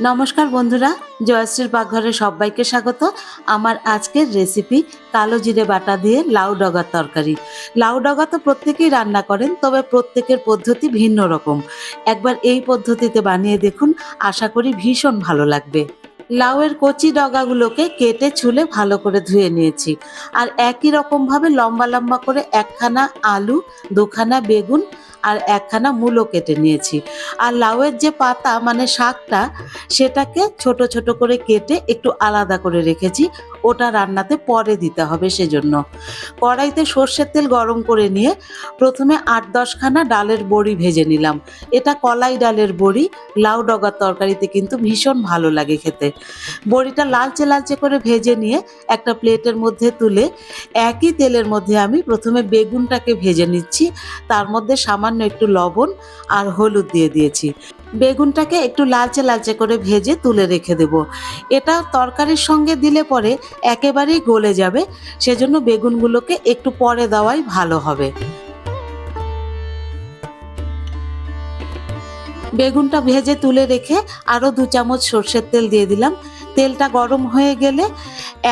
নমস্কার বন্ধুরা, জয়শ্রীর পাকঘরে সবাইকে স্বাগত। আমার আজকের রেসিপি কালো জিরে বাটা দিয়ে লাউ ডগার তরকারি। লাউ ডগা তো প্রত্যেকেই রান্না করেন, তবে প্রত্যেকের পদ্ধতি ভিন্ন রকম। একবার এই পদ্ধতিতে বানিয়ে দেখুন, আশা করি ভীষণ ভালো লাগবে। লাউয়ের কচি ডগাগুলোকে কেটে ছুলে ভালো করে ধুয়ে নিয়েছি। আর একই রকমভাবে লম্বা লম্বা করে একখানা আলু, দুখানা বেগুন আর একখানা মূলো কেটে নিয়েছি। আর লাউয়ের যে পাতা মানে শাকটা, সেটাকে ছোট ছোট করে কেটে একটু আলাদা করে রেখেছি। ওটা রান্নাতে পরে দিতে হবে সেজন্য। কড়াইতে সর্ষের তেল গরম করে নিয়ে প্রথমে আট দশখানা ডালের বড়ি ভেজে নিলাম। এটা কলাই ডালের বড়ি, লাউ ডগার তরকারিতে কিন্তু ভীষণ ভালো লাগে খেতে। বড়িটা লালচে লালচে করে ভেজে নিয়ে একটা প্লেটের মধ্যে তুলে একই তেলের মধ্যে আমি প্রথমে বেগুনটাকে ভেজে নিচ্ছি, তার মধ্যে সামান্য একটু লবণ আর হলুদ দিয়ে দিয়েছি। বেগুনটাকে একটু লালচে লালচে করে ভেজে তুলে রেখে দেব। এটা তরকারির সঙ্গে দিলে পরে একেবারেই গলে যাবে, সেজন্য বেগুনগুলোকে একটু পরে দেওয়াই ভালো হবে। বেগুনটা ভেজে তুলে রেখে আরও দু চামচ সর্ষের তেল দিয়ে দিলাম। তেলটা গরম হয়ে গেলে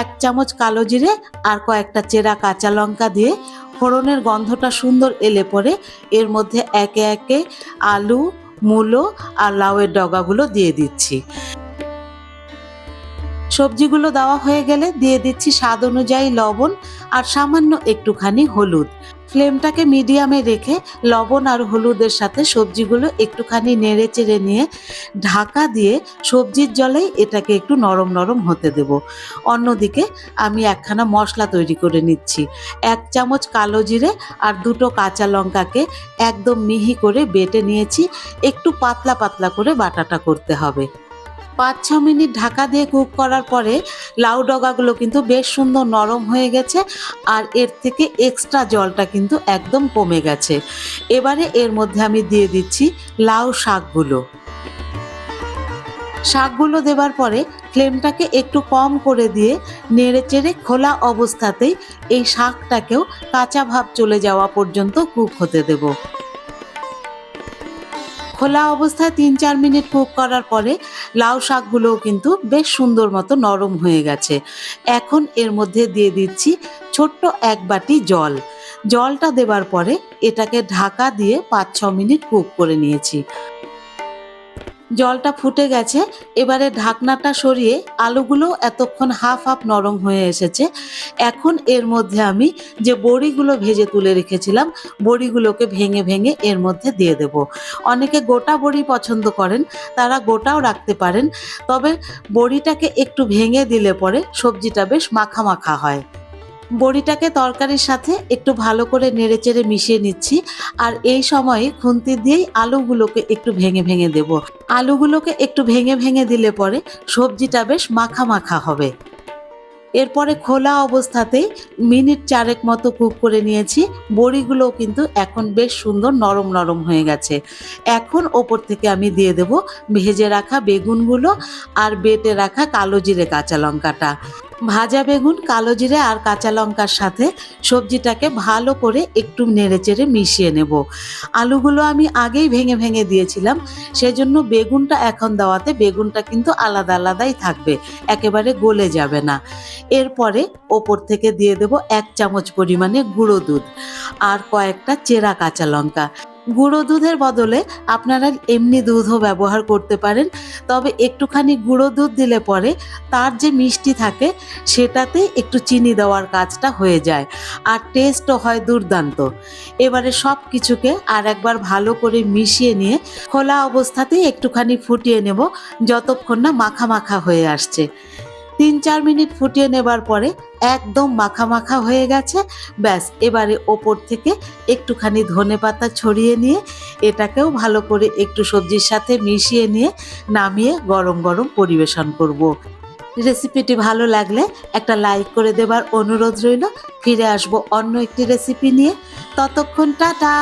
এক চামচ কালো জিরে আর কয়েকটা চেরা কাঁচা লঙ্কা দিয়ে ফোড়নের গন্ধটা সুন্দর এলে পরে এর মধ্যে একে একে আলু মূলো আর লাউয়ের ডগাগুলো দিয়ে দিচ্ছি। সবজিগুলো দেওয়া হয়ে গেলে দিয়ে দিচ্ছি স্বাদ অনুযায়ী লবণ আর সামান্য একটুখানি হলুদ। ফ্লেমটাকে মিডিয়ামে রেখে লবণ আর হলুদের সাথে সবজিগুলো একটুখানি নেড়ে চেড়ে নিয়ে ঢাকা দিয়ে সবজির জলেই এটাকে একটু নরম নরম হতে দেব। অন্যদিকে আমি একখানা মশলা তৈরি করে নিচ্ছি। এক চামচ কালো জিরে আর দুটো কাঁচা লঙ্কাকে একদম মিহি করে বেটে নিয়েছি। একটু পাতলা পাতলা করে বাটাটা করতে হবে। পাঁচ ছ মিনিট ঢাকা দিয়ে কুক করার পরে লাউ ডগাগুলো কিন্তু বেশ সুন্দর নরম হয়ে গেছে আর এর থেকে এক্সট্রা জলটা কিন্তু একদম কমে গেছে। এবারে এর মধ্যে আমি দিয়ে দিচ্ছি লাউ শাকগুলো। শাকগুলো দেবার পরে ফ্লেমটাকে একটু কম করে দিয়ে নেড়ে চেড়ে খোলা অবস্থাতেই এই শাকটাকেও কাঁচা ভাব চলে যাওয়া পর্যন্ত কুক হতে দেবো। খোলা অবস্থায় তিন চার মিনিট কুক করার পরে লাউ শাকগুলোও কিন্তু বেশ সুন্দর মতো নরম হয়ে গেছে। এখন এর মধ্যে দিয়ে দিচ্ছি ছোট্ট এক বাটি জল। জলটা দেবার পরে এটাকে ঢাকা দিয়ে পাঁচ ছ মিনিট কুক করে নিয়েছি। জলটা ফুটে গেছে। এবারে ঢাকনাটা সরিয়ে আলুগুলো এতক্ষণ হাফ হাফ নরম হয়ে এসেছে। এখন এর মধ্যে আমি যে বড়িগুলো ভেজে তুলে রেখেছিলাম, বড়িগুলোকে ভেঙে ভেঙে এর মধ্যে দিয়ে দেব। অনেকে গোটা বড়ি পছন্দ করেন, তারা গোটাও রাখতে পারেন। তবে বড়িটাকে একটু ভেঙে দিলে পরে সবজিটা বেশ মাখা মাখা হয়। বড়িটাকে তরকারির সাথে একটু ভালো করে নেড়েচেড়ে মিশিয়ে নিচ্ছি। আর এই সময়ে খুন্তি দিয়েই আলুগুলোকে একটু ভেঙে ভেঙে দেব। আলুগুলোকে একটু ভেঙে ভেঙে দিলে পরে সবজিটা বেশ মাখা মাখা হবে। এরপরে খোলা অবস্থাতেই মিনিট চারেক মতো কুক করে নিয়েছি। বড়িগুলোও কিন্তু এখন বেশ সুন্দর নরম নরম হয়ে গেছে। এখন ওপর থেকে আমি দিয়ে দেব ভেজে রাখা বেগুনগুলো আর বেটে রাখা কালো জিরে কাঁচা লঙ্কাটা। ভাজা বেগুন, কালো জিরে আর কাঁচা লঙ্কার সাথে সবজিটাকে ভালো করে একটু নেড়েচেড়ে মিশিয়ে নেব। আলুগুলো আমি আগেই ভেঙে ভেঙে দিয়েছিলাম, সেজন্য বেগুনটা এখন দেওয়াতে বেগুনটা কিন্তু আলাদা আলাদাই থাকবে, একেবারে গলে যাবে না। এরপরে ওপর থেকে দিয়ে দেব এক চামচ পরিমাণে গুঁড়ো দুধ আর কয়েকটা চেরা কাঁচা লঙ্কা। গুঁড়ো দুধের বদলে আপনারা এমনি দুধও ব্যবহার করতে পারেন। তবে একটুখানি গুঁড়ো দুধ দিলে পরে তার যে মিষ্টি থাকে, সেটাতে একটু চিনি দেওয়ার কাজটা হয়ে যায় আর টেস্টও হয় দুর্দান্ত। এবারে সব কিছুকে আর একবার ভালো করে মিশিয়ে নিয়ে খোলা অবস্থাতেই একটুখানি ফুটিয়ে নেব, যতক্ষণ না মাখা মাখা হয়ে আসছে। তিন চার মিনিট ফুটিয়ে নেবার পরে একদম মাখা মাখা হয়ে গেছে। ব্যাস, এবারে ওপর থেকে একটুখানি ধনে পাতা ছড়িয়ে নিয়ে এটাকেও ভালো করে একটু সবজির সাথে মিশিয়ে নিয়ে নামিয়ে গরম গরম পরিবেশন করব। রেসিপিটি ভালো লাগলে একটা লাইক করে দেবার অনুরোধ রইল। ফিরে আসব অন্য একটি রেসিপি নিয়ে। ততক্ষণ টাটা!